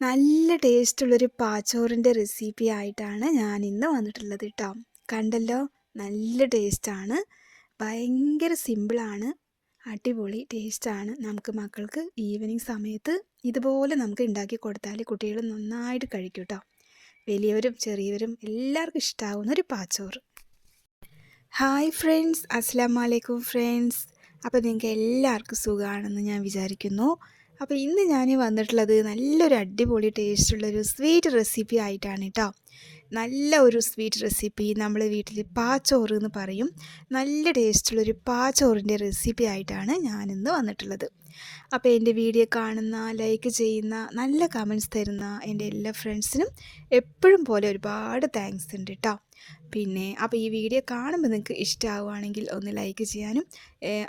നല്ല ടേസ്റ്റുള്ളൊരു പാച്ചോറിന്റെ റെസിപ്പി ആയിട്ടാണ് ഞാൻ ഇന്ന് വന്നിട്ടുള്ളത് കേട്ടോ കണ്ടല്ലോ? നല്ല ടേസ്റ്റാണ്. ഭയങ്കര സിമ്പിളാണ്. അടിപൊളി ടേസ്റ്റാണ്. നമുക്ക് മക്കൾക്ക് ഈവനിങ് സമയത്ത് ഇതുപോലെ നമുക്ക് ഉണ്ടാക്കി കൊടുത്താൽ കുട്ടികൾ നന്നായിട്ട് കഴിക്കും കേട്ടോ വലിയവരും ചെറിയവരും എല്ലാവർക്കും ഇഷ്ടമാവുന്ന ഒരു പാച്ചോറ്. Hi friends. അസ്സാം വലൈക്കും ഫ്രണ്ട്സ്. അപ്പോൾ നിങ്ങൾക്ക് എല്ലാവർക്കും സുഖമാണെന്ന് ഞാൻ വിചാരിക്കുന്നു. അപ്പോൾ ഇന്ന് ഞാൻ വന്നിട്ടുള്ളത് നല്ലൊരു അടിപൊളി ടേസ്റ്റുള്ളൊരു സ്വീറ്റ് റെസിപ്പി ആയിട്ടാണ് കേട്ടോ നല്ല ഒരു സ്വീറ്റ് റെസിപ്പി നമ്മൾ വീട്ടിൽ പാച്ചോറ് എന്ന് പറയും. നല്ല ടേസ്റ്റുള്ളൊരു പാച്ചോറിന്റെ റെസിപ്പി ആയിട്ടാണ് ഞാനിന്ന് വന്നിട്ടുള്ളത്. അപ്പോൾ എന്റെ വീഡിയോ കാണുന്ന ലൈക്ക് ചെയ്യുന്ന നല്ല കമൻസ് തരുന്ന എന്റെ എല്ലാ ഫ്രണ്ട്സിനും എപ്പോഴും പോലെ ഒരുപാട് താങ്ക്സ് ഉണ്ട് കേട്ടോ പിന്നെ അപ്പോൾ ഈ വീഡിയോ കാണുമ്പോൾ നിങ്ങൾക്ക് ഇഷ്ടമാവുകയാണെങ്കിൽ ഒന്ന് ലൈക്ക് ചെയ്യാനും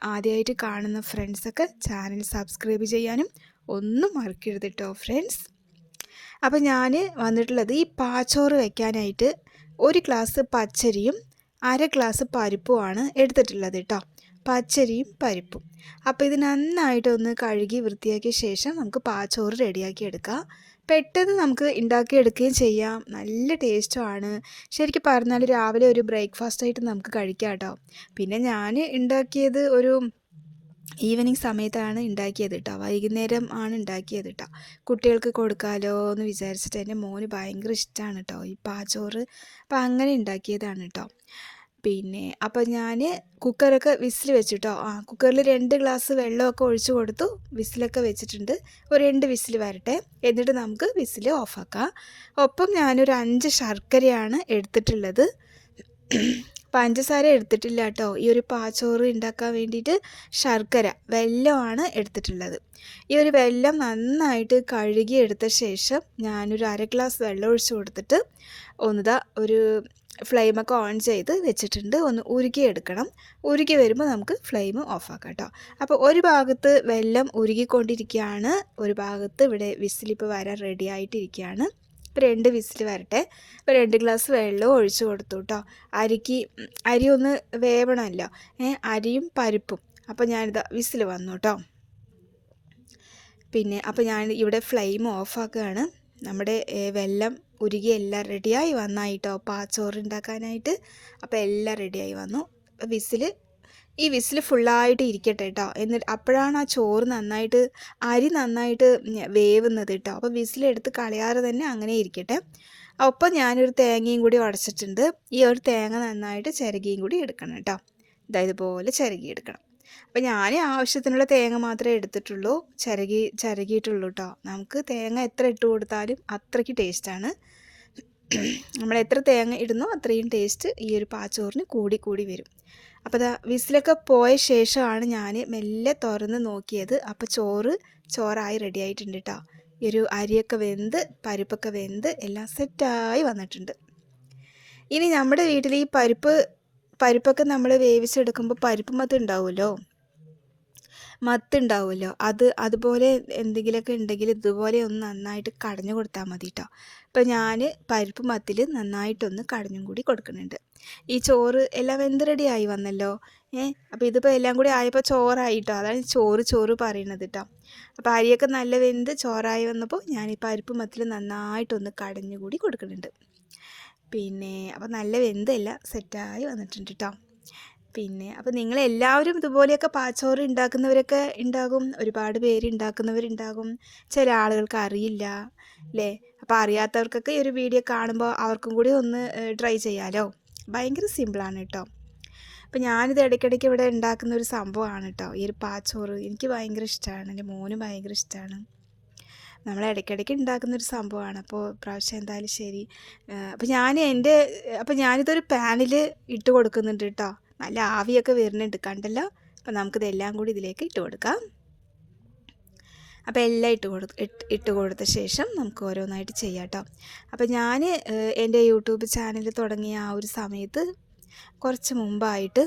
ആദ്യമായിട്ട് കാണുന്ന ഫ്രണ്ട്സൊക്കെ ചാനൽ സബ്സ്ക്രൈബ് ചെയ്യാനും ഒന്നും മറക്കരുത് കേട്ടോ ഫ്രണ്ട്സ് അപ്പോൾ ഞാൻ വന്നിട്ടുള്ളത് ഈ പാച്ചോറ് വയ്ക്കാനായിട്ട് ഒരു ഗ്ലാസ് പച്ചരിയും അര ഗ്ലാസ് പരിപ്പുമാണ് എടുത്തിട്ടുള്ളത് കേട്ടോ പച്ചരിയും പരിപ്പും. അപ്പോൾ ഇത് നന്നായിട്ടൊന്ന് കഴുകി വൃത്തിയാക്കിയ ശേഷം നമുക്ക് പാച്ചോറ് റെഡിയാക്കി എടുക്കാം. പെട്ടെന്ന് നമുക്ക് ഉണ്ടാക്കിയെടുക്കുകയും ചെയ്യാം. നല്ല ടേസ്റ്റുമാണ് ശരിക്കും പറഞ്ഞാൽ രാവിലെ ഒരു ബ്രേക്ക്ഫാസ്റ്റ് ആയിട്ട് നമുക്ക് കഴിക്കാം കേട്ടോ പിന്നെ ഞാൻ ഉണ്ടാക്കിയത് ഒരു ഈവനിങ് സമയത്താണ് ഉണ്ടാക്കിയത് കേട്ടോ വൈകുന്നേരം ആണ് ഉണ്ടാക്കിയത് കേട്ടോ കുട്ടികൾക്ക് കൊടുക്കാലോ എന്ന് വിചാരിച്ചിട്ട് എന്റെ മോന് ഭയങ്കര ഇഷ്ടമാണ് കേട്ടോ ഈ പാച്ചോറ് അപ്പം അങ്ങനെ ഉണ്ടാക്കിയതാണ് കേട്ടോ പിന്നെ അപ്പോൾ ഞാൻ കുക്കറൊക്കെ വിസിൽ വെച്ചിട്ടോ ആ കുക്കറിൽ രണ്ട് ഗ്ലാസ് വെള്ളമൊക്കെ ഒഴിച്ചു കൊടുത്തു. വിസിലൊക്കെ വെച്ചിട്ടുണ്ട്. ഒരു രണ്ട് വിസിൽ വരട്ടെ. എന്നിട്ട് നമുക്ക് വിസിൽ ഓഫാക്കാം. ഒപ്പം ഞാനൊരു അഞ്ച് ശർക്കരയാണ് എടുത്തിട്ടുള്ളത്. പഞ്ചസാര എടുത്തിട്ടില്ല കേട്ടോ. ഈ ഒരു പാച്ചോറ് ഉണ്ടാക്കാൻ വേണ്ടിയിട്ട് ശർക്കര വെല്ലമാണ് എടുത്തിട്ടുള്ളത്. ഈ ഒരു വെല്ലം നന്നായിട്ട് കഴുകി എടുത്ത ശേഷം ഞാനൊരു അര ഗ്ലാസ് വെള്ളം ഒഴിച്ചു കൊടുത്തിട്ട് ഒന്നുതാ ഒരു ഫ്ലെയിമൊക്കെ ഓൺ ചെയ്ത് വെച്ചിട്ടുണ്ട്. ഒന്ന് ഉരുക്കി എടുക്കണം ഉരുക്കി വരുമ്പോൾ നമുക്ക് ഫ്ലെയിം ഓഫാക്കാം കേട്ടോ. അപ്പോൾ ഒരു ഭാഗത്ത് വെല്ലം ഉരുകിക്കൊണ്ടിരിക്കുകയാണ്. ഒരു ഭാഗത്ത് ഇവിടെ വിസിലിപ്പോൾ വരാൻ റെഡി ആയിട്ടിരിക്കുകയാണ്. രണ്ട് വിസിൽ വരട്ടെ. അപ്പോൾ രണ്ട് ഗ്ലാസ് വെള്ളവും ഒഴിച്ചു കൊടുത്തു കേട്ടോ അരിക്ക് അരി ഒന്ന് വേവണമല്ലോ. അരിയും പരിപ്പും. അപ്പോൾ ഞാനിതാ വിസിൽ വന്നു കേട്ടോ പിന്നെ അപ്പോൾ ഞാൻ ഇവിടെ ഫ്ലെയിം ഓഫാക്കുകയാണ് നമ്മുടെ വെള്ളം ഉരുകി എല്ലാം റെഡിയായി വന്നായിട്ടോ. പാച്ചോറ് ഉണ്ടാക്കാനായിട്ട്. അപ്പോൾ എല്ലാം റെഡിയായി വന്നു. വിസിൽ ഈ വിസിൽ ഫുള്ളായിട്ട് ഇരിക്കട്ടെ കേട്ടോ എന്നിട്ട് അപ്പോഴാണ് ആ ചോറ് നന്നായിട്ട് അരി നന്നായിട്ട് വേവുന്നത് കേട്ടോ അപ്പോൾ വിസിലെടുത്ത് കളയാറ് തന്നെ അങ്ങനെ ഇരിക്കട്ടെ. ഒപ്പം ഞാനൊരു തേങ്ങയും കൂടി ഉടച്ചിട്ടുണ്ട് ഈ ഒരു തേങ്ങ നന്നായിട്ട് ചിരകിയും കൂടി എടുക്കണം കേട്ടോ ഇതായത് പോലെ എടുക്കണം അപ്പോൾ ഞാൻ ആവശ്യത്തിനുള്ള തേങ്ങ മാത്രമേ എടുത്തിട്ടുള്ളൂ. ചിരകി ചിരകിയിട്ടുള്ളൂ കേട്ടോ നമുക്ക് തേങ്ങ എത്ര ഇട്ട് കൊടുത്താലും അത്രയ്ക്ക് ടേസ്റ്റാണ്. നമ്മൾ എത്ര തേങ്ങ ഇടുന്നോ അത്രയും ടേസ്റ്റ് ഈ ഒരു പാച്ചോറിന് കൂടി കൂടി വരും. അപ്പോൾ അതാ വിസിലൊക്കെ പോയ ശേഷമാണ് ഞാൻ മെല്ലെ തുറന്ന് നോക്കിയത്. അപ്പോൾ ചോറ് ചോറായി റെഡി ആയിട്ടുണ്ട് കേട്ടോ ഒരു അരിയൊക്കെ വെന്ത് പരിപ്പൊക്കെ വെന്ത് എല്ലാം സെറ്റായി വന്നിട്ടുണ്ട്. ഇനി നമ്മുടെ വീട്ടിൽ ഈ പരിപ്പ് പരിപ്പൊക്കെ നമ്മൾ വേവിച്ചെടുക്കുമ്പോൾ പരിപ്പ് മത്ത് ഉണ്ടാവുമല്ലോ? മത്തുണ്ടാവുമല്ലോ അത് അതുപോലെ എന്തെങ്കിലുമൊക്കെ ഉണ്ടെങ്കിൽ ഇതുപോലെ ഒന്ന് നന്നായിട്ട് കടഞ്ഞു കൊടുത്താൽ മതി കേട്ടോ ഇപ്പം ഞാൻ പരിപ്പ് മത്തിൽ നന്നായിട്ടൊന്ന് കടഞ്ഞും കൂടി കൊടുക്കുന്നുണ്ട്. ഈ ചോറ് എല്ലാം വെന്ത് റെഡി ആയി വന്നല്ലോ? ഏഹ് അപ്പോൾ ഇതിപ്പോൾ എല്ലാം കൂടി ആയപ്പോൾ ചോറായി കേട്ടോ അതാണ് ചോറ് ചോറ് പറയുന്നത് കേട്ടോ അപ്പോൾ അരിയൊക്കെ നല്ല വെന്ത് ചോറായി വന്നപ്പോൾ ഞാൻ ഈ പരിപ്പ് മത്തിൽ നന്നായിട്ടൊന്ന് കടഞ്ഞു കൂടി കൊടുക്കുന്നുണ്ട്. പിന്നെ അപ്പോൾ നല്ല വെന്തല്ല സെറ്റായി വന്നിട്ടുണ്ട് കേട്ടോ പിന്നെ അപ്പോൾ നിങ്ങളെല്ലാവരും ഇതുപോലെയൊക്കെ പാച്ചോറ് ഉണ്ടാക്കുന്നവരൊക്കെ ഉണ്ടാകും ഒരുപാട് പേര് ഉണ്ടാക്കുന്നവരുണ്ടാകും ചില ആളുകൾക്ക് അറിയില്ല അല്ലേ അപ്പോൾ അറിയാത്തവർക്കൊക്കെ ഈ ഒരു വീഡിയോ കാണുമ്പോൾ അവർക്കും കൂടി ഒന്ന് ട്രൈ ചെയ്യാമല്ലോ ഭയങ്കര സിമ്പിളാണ് കേട്ടോ അപ്പോൾ ഞാനിത് ഇടയ്ക്കിടയ്ക്ക് ഇവിടെ ഉണ്ടാക്കുന്ന ഒരു സംഭവമാണ് കേട്ടോ ഈ ഒരു പാച്ചോറ് എനിക്ക് ഭയങ്കര ഇഷ്ടമാണ് എന്റെ മോനും ഭയങ്കര ഇഷ്ടമാണ് നമ്മൾ ഇടയ്ക്കിടയ്ക്ക് ഉണ്ടാക്കുന്ന ഒരു സംഭവമാണ് അപ്പോൾ പ്രാവശ്യം എന്തായാലും ശരി. അപ്പോൾ ഞാൻ എന്റെ അപ്പോൾ ഞാനിതൊരു പാനിൽ ഇട്ട് കൊടുക്കുന്നുണ്ട് കേട്ടോ നല്ല ആവിയൊക്കെ വരുന്നുണ്ട്. കണ്ടല്ലോ? അപ്പോൾ നമുക്കിതെല്ലാം കൂടി ഇതിലേക്ക് ഇട്ട് കൊടുക്കാം. അപ്പോൾ എല്ലാം ഇട്ട് കൊടു ഇട്ട് കൊടുത്ത ശേഷം നമുക്ക് ഓരോന്നായിട്ട് ചെയ്യാം കേട്ടോ. അപ്പോൾ ഞാൻ എന്റെ യൂട്യൂബ് ചാനൽ തുടങ്ങിയ ആ ഒരു സമയത്ത് കുറച്ച് മുമ്പായിട്ട്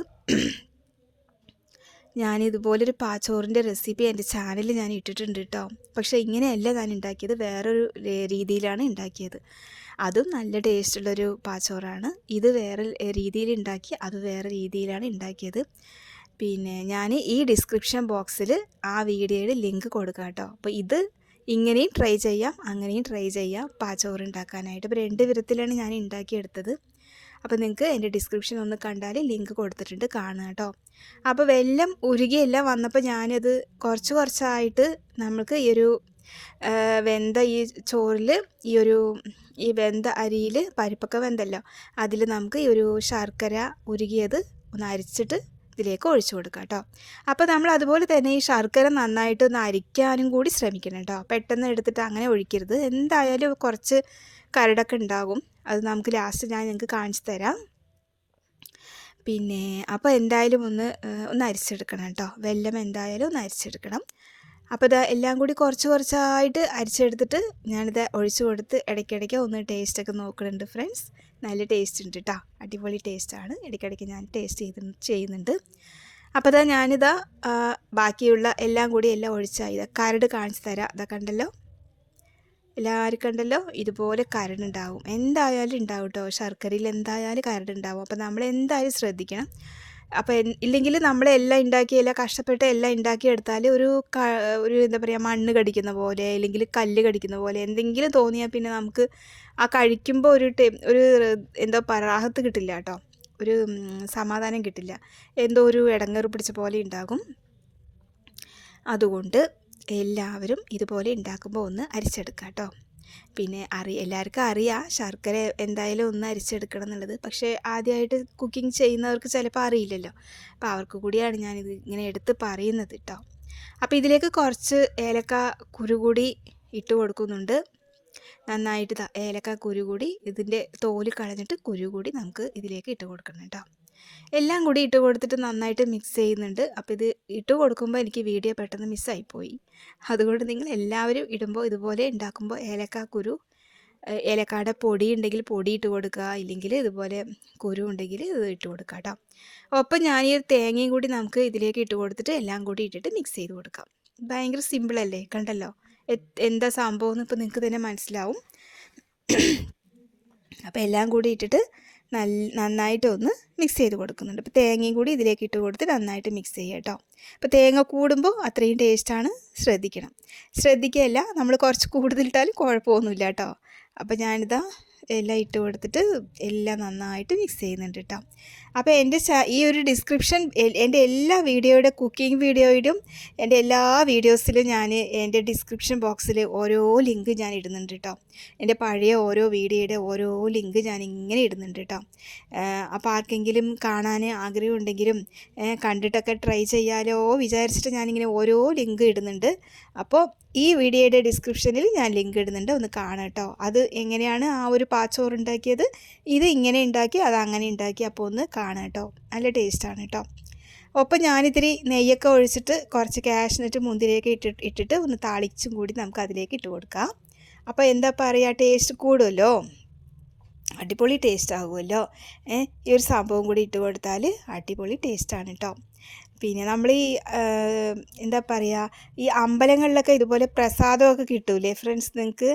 ഞാൻ ഇതുപോലൊരു പാച്ചോറിന്റെ റെസിപ്പി എന്റെ ചാനലിൽ ഞാൻ ഇട്ടിട്ടുണ്ട് കേട്ടോ പക്ഷേ ഇങ്ങനെയല്ല ഞാൻ ഉണ്ടാക്കിയത് വേറൊരു രീതിയിലാണ് ഉണ്ടാക്കിയത്. അതും നല്ല ടേസ്റ്റുള്ളൊരു പാച്ചോറാണ്. ഇത് വേറെ രീതിയിൽ ഉണ്ടാക്കി അത് വേറെ രീതിയിലാണ് ഉണ്ടാക്കിയത്. പിന്നെ ഞാൻ ഈ ഡിസ്ക്രിപ്ഷൻ ബോക്സിൽ ആ വീഡിയോയുടെ ലിങ്ക് കൊടുക്കാം കേട്ടോ അപ്പോൾ ഇത് ഇങ്ങനെയും ട്രൈ ചെയ്യാം അങ്ങനെയും ട്രൈ ചെയ്യാം പാച്ചോറ് ഉണ്ടാക്കാനായിട്ട്. ഇപ്പോൾ രണ്ട് വിധത്തിലാണ് ഞാൻ ഉണ്ടാക്കിയെടുത്തത്. അപ്പോൾ നിങ്ങൾക്ക് എന്റെ ഡിസ്ക്രിപ്ഷൻ ഒന്ന് കണ്ടാൽ ലിങ്ക് കൊടുത്തിട്ടുണ്ട് കാണുക കേട്ടോ അപ്പോൾ വെല്ലം ഉരുകിയെല്ലാം വന്നപ്പോൾ ഞാനത് കുറച്ച് കുറച്ചായിട്ട് നമ്മൾക്ക് ഈ ഒരു വെന്ത ഈ ചോറിൽ ഈ ഒരു ഈ വെന്ത അരിയിൽ പരിപ്പൊക്കെ വെന്തല്ലോ. അതിൽ നമുക്ക് ഈ ഒരു ശർക്കര ഉരുകിയത് ഒന്ന് അരിച്ചിട്ട് ഇതിലേക്ക് ഒഴിച്ചു കൊടുക്കാം കേട്ടോ അപ്പോൾ നമ്മൾ അതുപോലെ തന്നെ ഈ ശർക്കര നന്നായിട്ട് ഒന്ന് അരിക്കാനും കൂടി ശ്രമിക്കണം കേട്ടോ പെട്ടെന്ന് എടുത്തിട്ട് അങ്ങനെ ഒഴിക്കരുത്. എന്തായാലും കുറച്ച് കരടൊക്കെ ഉണ്ടാകും. അത് നമുക്ക് ലാസ്റ്റ് ഞാൻ നിങ്ങൾക്ക് കാണിച്ചു തരാം. പിന്നെ അപ്പോൾ എന്തായാലും ഒന്ന് ഒന്ന് അരിച്ചെടുക്കണം കേട്ടോ. വെല്ലം എന്തായാലും ഒന്ന് അരിച്ചെടുക്കണം. അപ്പോൾ ഇത് എല്ലാം കൂടി കുറച്ച് കുറച്ചായിട്ട് അരിച്ചെടുത്തിട്ട് ഞാനിത് ഒഴിച്ചു കൊടുത്ത് ഇടയ്ക്കിടയ്ക്ക് ഒന്ന് ടേസ്റ്റൊക്കെ നോക്കുന്നുണ്ട് ഫ്രണ്ട്സ് നല്ല ടേസ്റ്റ് ഉണ്ട് കേട്ടോ അടിപൊളി ടേസ്റ്റാണ് ഇടയ്ക്കിടയ്ക്ക് ഞാൻ ടേസ്റ്റ് ചെയ്ത് ചെയ്യുന്നുണ്ട്. അപ്പോൾ ഇതാ ഞാനിതാ ബാക്കിയുള്ള എല്ലാം കൂടി എല്ലാം ഒഴിച്ചാൽ ഇതാ കരട് കാണിച്ചു തരാം. ഇതാ കണ്ടല്ലോ? എല്ലാവരും ഉണ്ടല്ലോ ഇതുപോലെ കരടുണ്ടാവും. എന്തായാലും ഉണ്ടാവും കേട്ടോ ശർക്കരയിൽ എന്തായാലും കരടുണ്ടാവും. അപ്പോൾ നമ്മൾ എന്തായാലും ശ്രദ്ധിക്കണം. അപ്പോൾ ഇല്ലെങ്കിൽ നമ്മളെല്ലാം ഉണ്ടാക്കി എല്ലാം കഷ്ടപ്പെട്ട് എല്ലാം ഉണ്ടാക്കിയെടുത്താൽ ഒരു ഒരു എന്താ പറയുക മണ്ണ് കടിക്കുന്ന പോലെ അല്ലെങ്കിൽ കല്ല് കടിക്കുന്ന പോലെ എന്തെങ്കിലും തോന്നിയാൽ പിന്നെ നമുക്ക് ആ കഴിക്കുമ്പോൾ ഒരു ടേ ഒരു എന്തോ പരാഹത്ത് കിട്ടില്ല കേട്ടോ ഒരു സമാധാനം കിട്ടില്ല. എന്തോ ഒരു ഇടങ്ങേറ് പിടിച്ച പോലെ ഉണ്ടാകും. അതുകൊണ്ട് എല്ലാവരും ഇതുപോലെ ഉണ്ടാക്കുമ്പോൾ ഒന്ന് അരിച്ചെടുക്കുക കേട്ടോ പിന്നെ അറി എല്ലാവർക്കും അറിയാം ശർക്കര എന്തായാലും ഒന്ന് അരിച്ചെടുക്കണം എന്നുള്ളത്. പക്ഷേ ആദ്യമായിട്ട് കുക്കിംഗ് ചെയ്യുന്നവർക്ക് ചിലപ്പോൾ അറിയില്ലല്ലോ. അപ്പോൾ അവർക്ക് കൂടിയാണ് ഞാനിത് ഇങ്ങനെ എടുത്ത് പറയുന്നത് കേട്ടോ അപ്പോൾ ഇതിലേക്ക് കുറച്ച് ഏലക്ക കുരു കൂടി ഇട്ട് കൊടുക്കുന്നുണ്ട്. നന്നായിട്ട് ഏലക്ക കുരു കൂടി ഇതിന്റെ തോൽ കളഞ്ഞിട്ട് കുരു കൂടി നമുക്ക് ഇതിലേക്ക് ഇട്ട് കൊടുക്കണം കേട്ടോ എല്ലാം കൂടി ഇട്ട് കൊടുത്തിട്ട് നന്നായിട്ട് മിക്സ് ചെയ്യുന്നുണ്ട്. അപ്പോൾ ഇത് ഇട്ട് കൊടുക്കുമ്പോൾ എനിക്ക് വീഡിയോ പെട്ടെന്ന് മിസ്സായിപ്പോയി അതുകൊണ്ട് നിങ്ങൾ എല്ലാവരും ഇടുമ്പോൾ ഇതുപോലെ ഉണ്ടാക്കുമ്പോൾ ഏലക്ക കുരു ഏലക്കാടെ പൊടി ഉണ്ടെങ്കിൽ പൊടി ഇട്ട് കൊടുക്കുക. ഇല്ലെങ്കിൽ ഇതുപോലെ കുരു ഉണ്ടെങ്കിൽ ഇത് ഇട്ട് കൊടുക്കുക കേട്ടോ ഒപ്പം ഞാൻ ഈ തേങ്ങയും കൂടി നമുക്ക് ഇതിലേക്ക് ഇട്ട് കൊടുത്തിട്ട് എല്ലാം കൂടി ഇട്ടിട്ട് മിക്സ് ചെയ്ത് കൊടുക്കാം. ഭയങ്കര സിമ്പിളല്ലേ കണ്ടല്ലോ? എന്താ സംഭവം എന്ന് ഇപ്പോൾ നിങ്ങൾക്ക് തന്നെ മനസ്സിലാവും. അപ്പോൾ എല്ലാം കൂടി ഇട്ടിട്ട് നല്ല നന്നായിട്ട് ഒന്ന് മിക്സ് ചെയ്ത് കൊടുക്കുന്നുണ്ട്. അപ്പോൾ തേങ്ങയും കൂടി ഇതിലേക്ക് ഇട്ട് കൊടുത്ത് നന്നായിട്ട് മിക്സ് ചെയ്യുക കേട്ടോ. അപ്പോൾ തേങ്ങ കൂടുമ്പോൾ അത്രയും ടേസ്റ്റാണ് ശ്രദ്ധിക്കണം. ശ്രദ്ധിക്കുകയല്ല നമ്മൾ കുറച്ച് കൂടുതലിട്ടാലും കുഴപ്പമൊന്നുമില്ല കേട്ടോ. അപ്പോൾ ഞാനിതാ എല്ലാം ഇട്ട് കൊടുത്തിട്ട് എല്ലാം നന്നായിട്ട് മിക്സ് ചെയ്യുന്നുണ്ട് കേട്ടോ അപ്പോൾ എന്റെ ഈ ഒരു ഡിസ്ക്രിപ്ഷൻ എന്റെ എല്ലാ വീഡിയോയുടെ കുക്കിംഗ് വീഡിയോയിലും എന്റെ എല്ലാ വീഡിയോസിലും ഞാൻ എന്റെ ഡിസ്ക്രിപ്ഷൻ ബോക്സിൽ ഓരോ ലിങ്ക് ഞാൻ ഇടുന്നുണ്ട് കേട്ടോ എന്റെ പഴയ ഓരോ വീഡിയോയുടെ ഓരോ ലിങ്ക് ഞാൻ ഇങ്ങനെ ഇടുന്നുണ്ട് കേട്ടോ അപ്പോൾ ആർക്കെങ്കിലും കാണാൻ ആഗ്രഹമുണ്ടെങ്കിലും കണ്ടിട്ടൊക്കെ ട്രൈ ചെയ്യാലോ വിചാരിച്ചിട്ട് ഞാനിങ്ങനെ ഓരോ ലിങ്ക് ഇടുന്നുണ്ട്. അപ്പോൾ ഈ വീഡിയോയുടെ ഡിസ്ക്രിപ്ഷനിൽ ഞാൻ ലിങ്ക് ഇടുന്നുണ്ട്. ഒന്ന് കാണാം കേട്ടോ അത് എങ്ങനെയാണ് ആ ഒരു പാച്ചോറ് ഉണ്ടാക്കിയത് ഇത് ഇങ്ങനെ ഉണ്ടാക്കി അത് അങ്ങനെ ഉണ്ടാക്കി. അപ്പോൾ ഒന്ന് കാണാം കേട്ടോ. നല്ല ടേസ്റ്റാണ് കേട്ടോ. ഒപ്പം ഞാനിത്തിരി നെയ്യൊക്കെ ഒഴിച്ചിട്ട് കുറച്ച് കാഷ്നട്ട് മുന്തിരിയൊക്കെ ഇട്ടിട്ട് ഇട്ടിട്ട് ഒന്ന് താളിച്ചും കൂടി നമുക്ക് അതിലേക്ക് ഇട്ട് കൊടുക്കാം. അപ്പോൾ എന്താ പറയുക ടേസ്റ്റ് കൂടുമല്ലോ അടിപൊളി ടേസ്റ്റ് ആകുമല്ലോ ഈ ഒരു സംഭവം കൂടി ഇട്ട് കൊടുത്താൽ അടിപൊളി ടേസ്റ്റാണ് കേട്ടോ. പിന്നെ നമ്മൾ ഈ എന്താ പറയുക ഈ അമ്പലങ്ങളിലൊക്കെ ഇതുപോലെ പ്രസാദമൊക്കെ കിട്ടൂലേ? ഫ്രണ്ട്സ് നിങ്ങൾക്ക്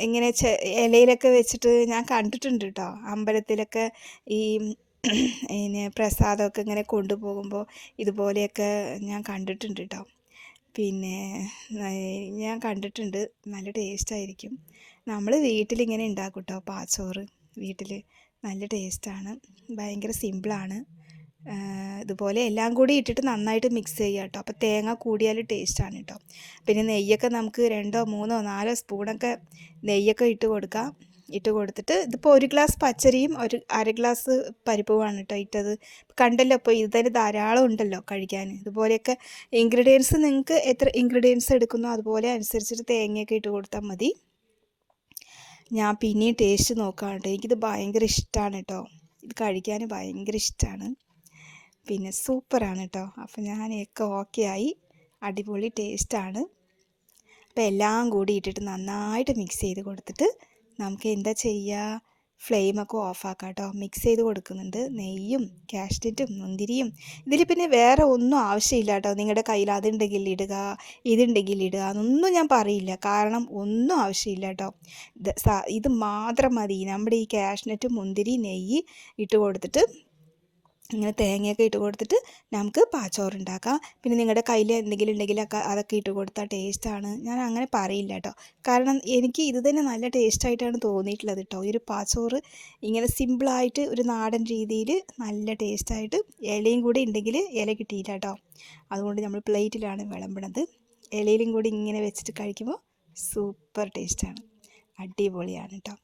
ഇങ്ങനെ ഇലയിലൊക്കെ വെച്ചിട്ട് ഞാൻ കണ്ടിട്ടുണ്ട് കേട്ടോ അമ്പലത്തിലൊക്കെ ഈ പിന്നെ പ്രസാദമൊക്കെ ഇങ്ങനെ കൊണ്ടുപോകുമ്പോൾ ഇതുപോലെയൊക്കെ ഞാൻ കണ്ടിട്ടുണ്ട് കേട്ടോ പിന്നെ ഞാൻ കണ്ടിട്ടുണ്ട്. നല്ല ടേസ്റ്റായിരിക്കും. നമ്മൾ വീട്ടിലിങ്ങനെ ഉണ്ടാക്കും കേട്ടോ പാച്ചോറ്. വീട്ടിൽ നല്ല ടേസ്റ്റാണ്. ഭയങ്കര സിമ്പിളാണ്. ഇതുപോലെ എല്ലാം കൂടി ഇട്ടിട്ട് നന്നായിട്ട് മിക്സ് ചെയ്യുക കേട്ടോ അപ്പോൾ തേങ്ങ കൂടിയാൽ ടേസ്റ്റാണ് കേട്ടോ പിന്നെ നെയ്യൊക്കെ നമുക്ക് രണ്ടോ മൂന്നോ നാലോ സ്പൂണൊക്കെ നെയ്യൊക്കെ ഇട്ട് കൊടുക്കാം. ഇട്ട് കൊടുത്തിട്ട് ഇതിപ്പോൾ ഒരു ഗ്ലാസ് പച്ചരിയും ഒരു അര ഗ്ലാസ് പരിപ്പുമാണ് കേട്ടോ ഇട്ടത്. കണ്ടല്ലോ ഇപ്പോൾ ഇത് തന്നെ ധാരാളം ഉണ്ടല്ലോ കഴിക്കാൻ. ഇതുപോലെയൊക്കെ ഇൻഗ്രീഡിയൻസ് നിങ്ങൾക്ക് എത്ര ഇൻഗ്രീഡിയൻസ് എടുക്കുന്നോ അതുപോലെ അനുസരിച്ചിട്ട് തേങ്ങയൊക്കെ ഇട്ട് കൊടുത്താൽ മതി. ഞാൻ പിന്നെയും ടേസ്റ്റ് നോക്കാം കേട്ടോ എനിക്കിത് ഭയങ്കര ഇഷ്ടമാണ് കേട്ടോ ഇത് കഴിക്കാൻ ഭയങ്കര ഇഷ്ടമാണ് പിന്നെ സൂപ്പറാണ് കേട്ടോ അപ്പോൾ ഞാനൊക്കെ ഓക്കെ ആയി. അടിപൊളി ടേസ്റ്റാണ് അപ്പോൾ എല്ലാം കൂടി ഇട്ടിട്ട് നന്നായിട്ട് മിക്സ് ചെയ്ത് കൊടുത്തിട്ട് നമുക്ക് എന്താ ചെയ്യുക ഫ്ലെയിമൊക്കെ ഓഫാക്കാം കേട്ടോ മിക്സ് ചെയ്ത് കൊടുക്കുന്നുണ്ട്. നെയ്യും കാഷ്നറ്റും മുന്തിരിയും. ഇതിൽ പിന്നെ വേറെ ഒന്നും ആവശ്യമില്ല കേട്ടോ നിങ്ങളുടെ കയ്യിൽ അതുണ്ടെങ്കിൽ ഇടുക ഇതുണ്ടെങ്കിൽ ഇടുക എന്നൊന്നും ഞാൻ പറയില്ല. കാരണം ഒന്നും ആവശ്യമില്ല കേട്ടോ ഇത് ഇത് മാത്രം മതി. നമ്മുടെ ഈ കാഷ്നറ്റ് മുന്തിരി നെയ്യ് ഇട്ട് കൊടുത്തിട്ട് ഇങ്ങനെ തേങ്ങയൊക്കെ ഇട്ട് കൊടുത്തിട്ട് നമുക്ക് പാച്ചോറ് ഉണ്ടാക്കാം പിന്നെ നിങ്ങളുടെ കയ്യിൽ എന്തെങ്കിലും ഉണ്ടെങ്കിൽ അതൊക്കെ ഇട്ട് കൊടുത്താൽ ടേസ്റ്റാണ്. ഞാൻ അങ്ങനെ പറയില്ല കേട്ടോ. കാരണം എനിക്ക് ഇത് തന്നെ നല്ല ടേസ്റ്റായിട്ടാണ് തോന്നിയിട്ടുള്ളത് കേട്ടോ. ഈ ഒരു പാച്ചോറ് ഇങ്ങനെ സിമ്പിളായിട്ട് ഒരു നാടൻ രീതിയിൽ നല്ല ടേസ്റ്റായിട്ട് ഇലയും കൂടി ഉണ്ടെങ്കിൽ ഇല കിട്ടിയില്ല കേട്ടോ. അതുകൊണ്ട് നമ്മൾ പ്ലേറ്റിലാണ് വിളമ്പണത് ഇലയിലും കൂടി ഇങ്ങനെ വെച്ചിട്ട് കഴിക്കുമ്പോൾ സൂപ്പർ ടേസ്റ്റാണ് അടിപൊളിയാണ് കേട്ടോ.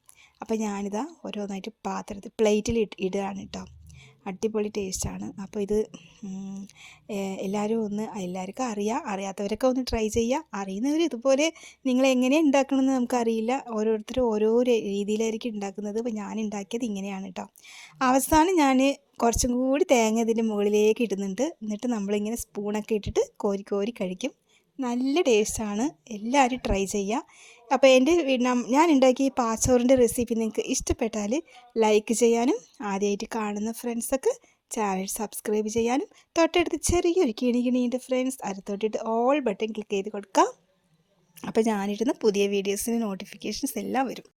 അപ്പോൾ ഞാനിതാ ഓരോന്നായിട്ട് പാത്രത്തിൽ പ്ലേറ്റിൽ ഇടുകയാണ് കേട്ടോ. അടിപൊളി ടേസ്റ്റാണ്. അപ്പോൾ ഇത് എല്ലാവരും ഒന്ന് എല്ലാവർക്കും അറിയാം. അറിയാത്തവരൊക്കെ ഒന്ന് ട്രൈ ചെയ്യുക അറിയുന്നവർ ഇതുപോലെ നിങ്ങൾ എങ്ങനെ ഉണ്ടാക്കണമെന്ന് നമുക്കറിയില്ല. ഓരോരുത്തരും ഓരോ രീതിയിലായിരിക്കും ഉണ്ടാക്കുന്നത് അപ്പോൾ ഞാൻ ഉണ്ടാക്കിയത് ഇങ്ങനെയാണ് കേട്ടോ അവസാനം ഞാൻ കുറച്ചും കൂടി തേങ്ങ ഇതിന്റെ മുകളിലേക്ക് ഇടുന്നുണ്ട്. എന്നിട്ട് നമ്മളിങ്ങനെ സ്പൂണൊക്കെ ഇട്ടിട്ട് കോരി കോരി കഴിക്കും. നല്ല ടേസ്റ്റാണ്. എല്ലാവരും ട്രൈ ചെയ്യുക അപ്പോൾ എന്റെ ഞാൻ ഉണ്ടാക്കിയ പാച്ചോറിന്റെ റെസിപ്പി നിങ്ങൾക്ക് ഇഷ്ടപ്പെട്ടാൽ ലൈക്ക് ചെയ്യാനും ആദ്യമായിട്ട് കാണുന്ന ഫ്രണ്ട്സൊക്കെ ചാനൽ സബ്സ്ക്രൈബ് ചെയ്യാനും തൊട്ടടുത്ത് ചെറിയൊരു കിണി കിണിയുണ്ട് ഫ്രണ്ട്സ് അത് തൊട്ടിട്ട് ഓൾ ബട്ടൺ ക്ലിക്ക് ചെയ്ത് കൊടുക്കാം. അപ്പോൾ ഞാനിടുന്ന പുതിയ വീഡിയോസിന് നോട്ടിഫിക്കേഷൻസ് എല്ലാം വരും.